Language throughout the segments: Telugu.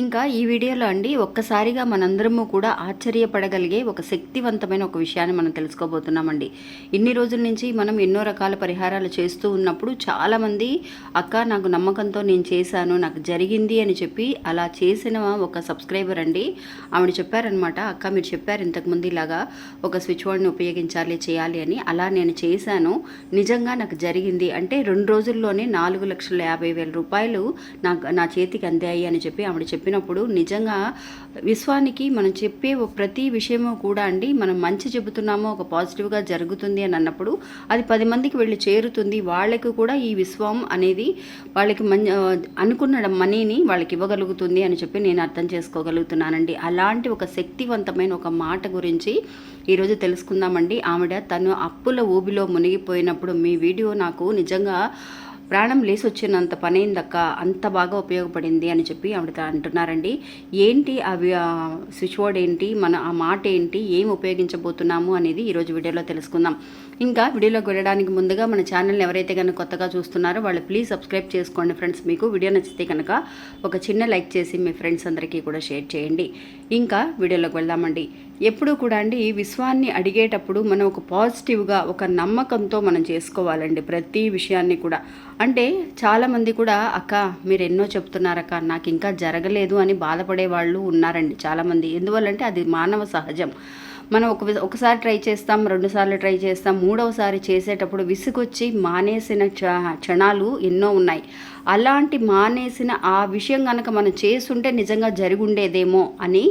ఇంకా ఈ వీడియోలో అండి ఒక్కసారిగా మనందరము కూడా ఆశ్చర్యపడగలిగే ఒక శక్తివంతమైన ఒక విషయాన్ని మనం తెలుసుకోబోతున్నామండి. ఇన్ని రోజుల నుంచి మనం ఎన్నో రకాల పరిహారాలు చేస్తూ ఉన్నప్పుడు చాలామంది అక్క నాకు నమ్మకంతో నేను చేశాను నాకు జరిగింది అని చెప్పి అలా చేసిన ఒక సబ్స్క్రైబర్ అండి. ఆవిడ చెప్పారనమాట అక్క మీరు చెప్పారు ఇంతకుముందు ఇలాగా ఒక స్విచ్ బోర్డ్ని ఉపయోగించాలి చేయాలి అని. అలా నేను చేశాను నిజంగా నాకు జరిగింది. అంటే రెండు రోజుల్లోనే నాలుగు లక్షల యాభై వేల రూపాయలు నాకు నా చేతికి అందాయి అని చెప్పి ఆవిడ చెప్పినప్పుడు నిజంగా విశ్వానికి మనం చెప్పే ఓ ప్రతి విషయము కూడా అండి మనం మంచి చెబుతున్నామో ఒక పాజిటివ్గా జరుగుతుంది అని అన్నప్పుడు అది పది మందికి వెళ్ళి చేరుతుంది. వాళ్ళకి కూడా ఈ విశ్వం అనేది వాళ్ళకి మం అనుకున్న మనీని వాళ్ళకి ఇవ్వగలుగుతుంది అని చెప్పి నేను అర్థం చేసుకోగలుగుతున్నానండి. అలాంటి ఒక శక్తివంతమైన ఒక మాట గురించి ఈరోజు తెలుసుకుందామండి. ఆవిడ తను అప్పుల ఊబిలో మునిగిపోయినప్పుడు మీ వీడియో నాకు నిజంగా ప్రాణం లేసొచ్చినంత పనైందక్క అంత బాగా ఉపయోగపడింది అని చెప్పి ఆవిడ అంటున్నారండి. ఏంటి అవి స్విచ్ బోర్డ్ ఏంటి మన ఆ మాట ఏంటి ఏం ఉపయోగించబోతున్నాము అనేది ఈరోజు వీడియోలో తెలుసుకుందాం. ఇంకా వీడియోలోకి వెళ్ళడానికి ముందుగా మన ఛానల్ని ఎవరైతే కనుక కొత్తగా చూస్తున్నారో వాళ్ళు ప్లీజ్ సబ్స్క్రైబ్ చేసుకోండి ఫ్రెండ్స్. మీకు వీడియో నచ్చితే కనుక ఒక చిన్న లైక్ చేసి మీ ఫ్రెండ్స్ అందరికీ కూడా షేర్ చేయండి. ఇంకా వీడియోలోకి వెళ్దామండి. ఎప్పుడూ కూడా అండి విశ్వాన్ని అడిగేటప్పుడు మనం ఒక పాజిటివ్గా ఒక నమ్మకంతో మనం చేసుకోవాలండి ప్రతి విషయాన్ని కూడా. అంటే చాలామంది కూడా అక్క మీరు ఎన్నో చెప్తున్నారక్క నాకు ఇంకా జరగలేదు అని బాధపడే వాళ్ళు ఉన్నారండి చాలామంది. ఎందువల్లంటే అది మానవ సహజం. మనం ఒక ఒకసారి ట్రై చేస్తాం రెండుసార్లు ట్రై చేస్తాం. మూడవసారి చేసేటప్పుడు విసుగొచ్చి మానేసిన క్షణాలు ఎన్నో ఉన్నాయి. అలాంటి మానేసిన ఆ విషయం కనుక మనం చేస్తుంటే నిజంగా జరిగి ఉండేదేమో అని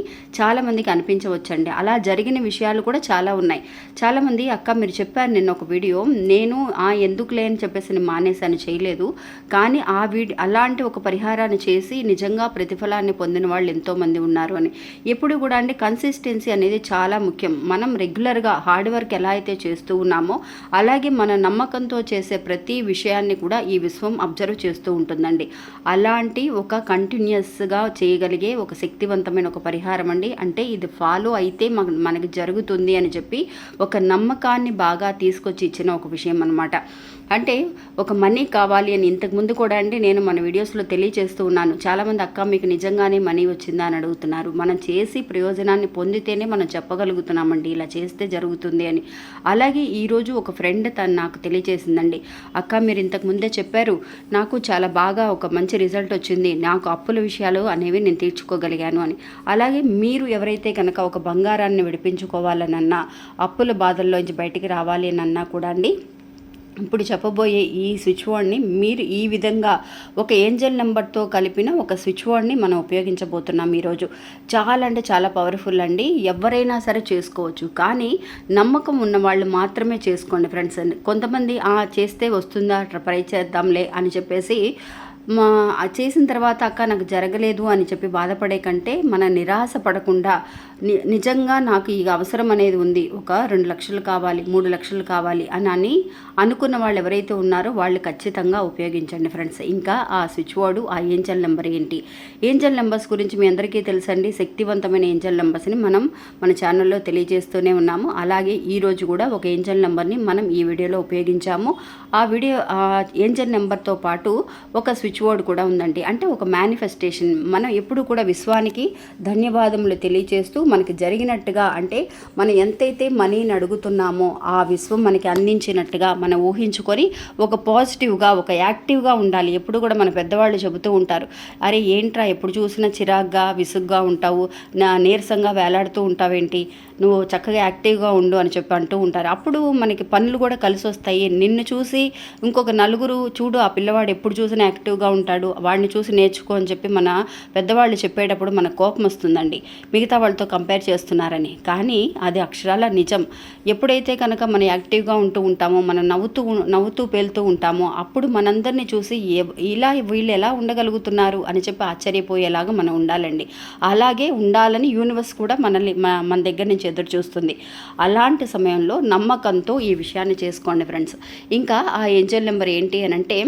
చాలామందికి అనిపించవచ్చండి. అలా జరిగిన విషయాలు కూడా చాలా ఉన్నాయి. చాలామంది అక్క మీరు చెప్పారు నిన్న ఒక వీడియో. నేను ఆ ఎందుకులే అని చెప్పేసి నేను మానేశాను చేయలేదు. కానీ ఆ వీడియో అలాంటి ఒక పరిహారాన్ని చేసి నిజంగా ప్రతిఫలాన్ని పొందిన వాళ్ళు ఎంతోమంది ఉన్నారు అని. ఎప్పుడు కూడా అంటే కన్సిస్టెన్సీ అనేది చాలా ముఖ్యం. మనం రెగ్యులర్గా హార్డ్ వర్క్ ఎలా అయితే చేస్తూ ఉన్నామో అలాగే మన నమ్మకంతో చేసే ప్రతి విషయాన్ని కూడా ఈ విశ్వం అబ్జర్వ్ చేస్తూ ఉంటుందండి. అలాంటి ఒక కంటిన్యూస్గా చేయగలిగే ఒక శక్తివంతమైన ఒక పరిహారం అండి. అంటే ఇది ఫాలో అయితే మనకి జరుగుతుంది అని చెప్పి ఒక నమ్మకాన్ని బాగా తీసుకొచ్చి ఇచ్చిన ఒక విషయం అనమాట అంటే ఒక మనీ కావాలి అని ఇంతకుముందు కూడా అండి నేను మన వీడియోస్లో తెలియజేస్తూ ఉన్నాను. చాలామంది అక్క మీకు నిజంగానే మనీ వచ్చిందా అని అడుగుతున్నారు. మనం చేసి ప్రయోజనాన్ని పొందితేనే మనం చేస్తున్నామండి ఇలా చేస్తే జరుగుతుంది అని. అలాగే ఈరోజు ఒక ఫ్రెండ్ తను నాకు తెలియజేసిందండి అక్క మీరు ఇంతకు ముందే చెప్పారు నాకు చాలా బాగా ఒక మంచి రిజల్ట్ వచ్చింది నాకు అప్పుల విషయాలు అనేవి నేను తీర్చుకోగలిగాను అని. అలాగే మీరు ఎవరైతే కనుక ఒక బంగారాన్ని విడిపించుకోవాలనన్నా అప్పుల బాధల్లోంచి బయటికి రావాలి అన్నా కూడా అండి. ఇప్పుడు చెప్పబోయే ఈ స్విచ్ బోర్డ్ని మీరు ఈ విధంగా ఒక ఏంజల్ నెంబర్తో కలిపిన ఒక స్విచ్ బోర్డ్ని మనం ఉపయోగించబోతున్నాం ఈరోజు. చాలా అంటే చాలా పవర్ఫుల్ అండి. ఎవరైనా సరే చేసుకోవచ్చు. కానీ నమ్మకం ఉన్న వాళ్ళు మాత్రమే చేసుకోండి ఫ్రెండ్స్ కొంతమంది చేస్తే వస్తుందా? ట్రై చేద్దాంలే అని చెప్పేసి మా చేసిన తర్వాత అక్క నాకు జరగలేదు అని చెప్పి బాధపడే కంటే మన నిరాశ పడకుండా నిజంగా నాకు ఈ అవసరం అనేది ఉంది. ఒక రెండు లక్షలు కావాలి మూడు లక్షలు కావాలి అని అని అనుకున్న వాళ్ళు ఎవరైతే ఉన్నారో వాళ్ళు ఖచ్చితంగా ఉపయోగించండి ఫ్రెండ్స్. ఇంకా ఆ స్విచ్ బోర్డు ఆ ఏంజల్ నెంబర్ ఏంటి? ఏంజల్ నెంబర్స్ గురించి మీ అందరికీ తెలుసండి. శక్తివంతమైన ఏంజల్ నెంబర్స్ని మనం మన ఛానల్లో తెలియజేస్తూనే ఉన్నాము. అలాగే ఈరోజు కూడా ఒక ఏంజల్ నెంబర్ని మనం ఈ వీడియోలో ఉపయోగించాము. ఆ వీడియో ఆ ఏంజల్ నెంబర్తో పాటు ఒక స్విచ్ స్విచ్ బోర్డ్ కూడా ఉందండి. అంటే ఒక మేనిఫెస్టేషన్ మనం ఎప్పుడు కూడా విశ్వానికి ధన్యవాదములు తెలియచేస్తూ మనకి జరిగినట్టుగా అంటే మనం ఎంతైతే మనీని అడుగుతున్నామో ఆ విశ్వం మనకి అందించినట్టుగా మనం ఊహించుకొని ఒక పాజిటివ్గా ఒక యాక్టివ్గా ఉండాలి. ఎప్పుడు కూడా మన పెద్దవాళ్ళు చెబుతూ ఉంటారు. అరే ఏంట్రా ఎప్పుడు చూసినా చిరాగ్గా విసుగ్గా ఉంటావు? నా నీరసంగా వేలాడుతూ ఉంటావేంటి? నువ్వు చక్కగా యాక్టివ్గా ఉండు అని చెప్పి అంటూ ఉంటారు. అప్పుడు మనకి పనులు కూడా కలిసి వస్తాయి నిన్ను చూసి ఇంకొక నలుగురు చూడు ఆ పిల్లవాడు ఎప్పుడు చూసినా యాక్టివ్గా ఉంటాడు. వాడిని చూసి నేర్చుకో అని చెప్పి మన పెద్దవాళ్ళు చెప్పేటప్పుడు మన కోపం వస్తుందండి. మిగతా వాళ్ళతో కంపేర్ చేస్తున్నారని. కానీ అది అక్షరాల నిజం. ఎప్పుడైతే కనుక మనం యాక్టివ్గా ఉంటూ ఉంటామో మనం నవ్వుతూ నవ్వుతూ పేలుతూ ఉంటామో అప్పుడు మనందరినీ చూసి ఇలా వీళ్ళు ఎలా ఉండగలుగుతున్నారు అని చెప్పి ఆశ్చర్యపోయేలాగా మనం ఉండాలండి. అలాగే ఉండాలని యూనివర్స్ కూడా మనల్ని మన దగ్గర నుంచి ఎదురు చూస్తుంది. అలాంటి సమయంలో నమ్మకంతో ఈ విషయాన్ని చేసుకోండి ఫ్రెండ్స్ ఇంకా ఆ ఏంజల్ నెంబర్ ఏంటి అని అంటే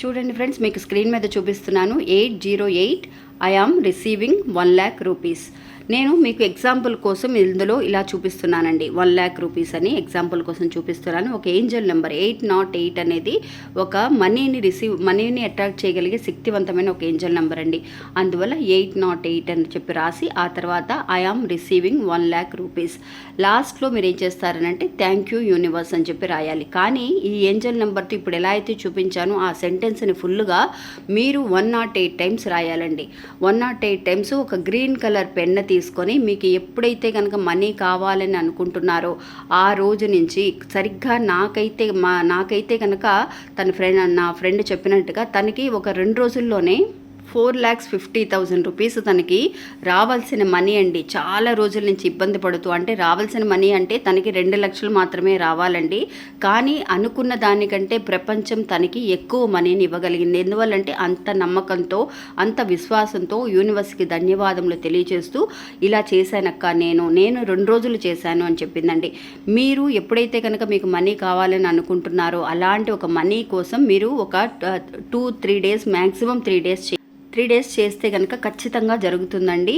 చూడండి ఫ్రెండ్స్ మీకు స్క్రీన్ మీద చూపిస్తున్నాను. Eight zero eight I am receiving one lakh rupees. నేను మీకు ఎగ్జాంపుల్ కోసం ఇందులో ఇలా చూపిస్తున్నానండి. వన్ ల్యాక్ రూపీస్ అని ఎగ్జాంపుల్ కోసం చూపిస్తున్నాను. ఒక angel number eight not eight అనేది ఒక మనీని రిసీవ్ మనీని అట్రాక్ట్ చేయగలిగే శక్తివంతమైన ఒక ఏంజల్ నెంబర్ అండి. అందువల్ల ఎయిట్ నాట్ ఎయిట్ అని చెప్పి రాసి ఆ తర్వాత I am receiving one lakh rupees లాస్ట్లో మీరు ఏం చేస్తారనంటే థ్యాంక్ యూ యూనివర్స్ అని చెప్పి రాయాలి. కానీ ఈ ఏంజల్ నెంబర్తో ఇప్పుడు ఎలా అయితే చూపించానో ఆ సెంటెన్స్ని ఫుల్గా మీరు వన్ నాట్ ఎయిట్ టైమ్స్ రాయాలండి. వన్ నాట్ ఎయిట్ టైమ్స్ ఒక గ్రీన్ కలర్ పెన్ తీసుకొని మీకు ఎప్పుడైతే కనుక మనీ కావాలని అనుకుంటున్నారో ఆ రోజు నుంచి సరిగ్గా నాకైతే మా నాకైతే కనుక తన ఫ్రెండ్ నా ఫ్రెండ్ చెప్పినట్టుగా తనకి ఒక రెండు రోజుల్లోనే four lakhs fifty thousand rupees తనకి రావాల్సిన మనీ అండి. చాలా రోజుల నుంచి ఇబ్బంది పడుతూ అంటే రావాల్సిన మనీ అంటే తనకి రెండు లక్షలు మాత్రమే రావాలండి. కానీ అనుకున్న దానికంటే ప్రపంచం తనకి ఎక్కువ మనీని ఇవ్వగలిగింది. ఎందువల్లంటే అంత నమ్మకంతో అంత విశ్వాసంతో యూనివర్స్కి ధన్యవాదములు తెలియజేస్తూ ఇలా చేశానక్క నేను నేను రెండు రోజులు చేశాను అని చెప్పిందండి. మీరు ఎప్పుడైతే కనుక మీకు మనీ కావాలని అనుకుంటున్నారో అలాంటి ఒక మనీ కోసం మీరు ఒక two three days maximum three days three days చేస్తే కనుక ఖచ్చితంగా జరుగుతుందండి.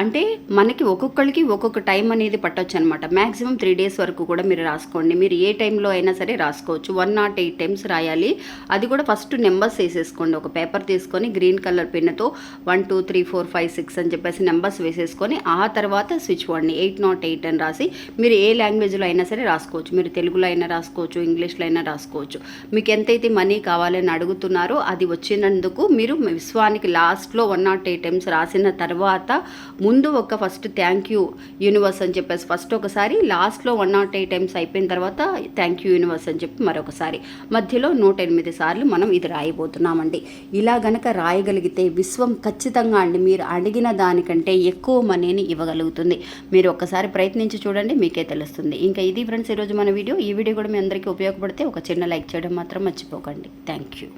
అంటే మనకి ఒక్కొక్కరికి ఒక్కొక్క టైం అనేది పట్టొచ్చు అనమాట మ్యాక్సిమం త్రీ డేస్ వరకు కూడా మీరు రాసుకోండి. మీరు ఏ టైంలో అయినా సరే రాసుకోవచ్చు. వన్ నాట్ ఎయిట్ టైమ్స్ రాయాలి. అది కూడా ఫస్ట్ నెంబర్స్ వేసేసుకోండి. ఒక పేపర్ తీసుకొని గ్రీన్ కలర్ పెన్నుతో one two three four five six అని చెప్పేసి నెంబర్స్ వేసేసుకొని ఆ తర్వాత స్విచ్ వాడిని. ఎయిట్ నాట్ ఎయిట్ అని రాసి మీరు ఏ లాంగ్వేజ్లో అయినా సరే రాసుకోవచ్చు. మీరు తెలుగులో అయినా రాసుకోవచ్చు. ఇంగ్లీష్లో అయినా రాసుకోవచ్చు. మీకు ఎంతైతే మనీ కావాలని అడుగుతున్నారో అది వచ్చినందుకు మీరు విశ్వానికి లాస్ట్లో వన్ నాట్ ఎయిట్ టైమ్స్ రాసిన తర్వాత ముందు ఒక ఫస్ట్ థ్యాంక్ యూ యూనివర్స్ అని చెప్పేసి ఫస్ట్ ఒకసారి లాస్ట్లో వన్ నాట్ ఎయిట్ టైమ్స్ అయిపోయిన తర్వాత థ్యాంక్ యూ యూనివర్స్ అని చెప్పి మరొకసారి. మధ్యలో నూట ఎనిమిది సార్లు మనం ఇది రాయబోతున్నామండి. ఇలా గనక రాయగలిగితే విశ్వం ఖచ్చితంగా అండి మీరు అడిగిన దానికంటే ఎక్కువ మనీని ఇవ్వగలుగుతుంది. మీరు ఒక్కసారి ప్రయత్నించి చూడండి మీకే తెలుస్తుంది. ఇంకా ఇది ఫ్రెండ్స్ ఈరోజు మన వీడియో. ఈ వీడియో కూడా మీ అందరికీ ఉపయోగపడితే ఒక చిన్న లైక్ చేయడం మాత్రం మర్చిపోకండి. Thank you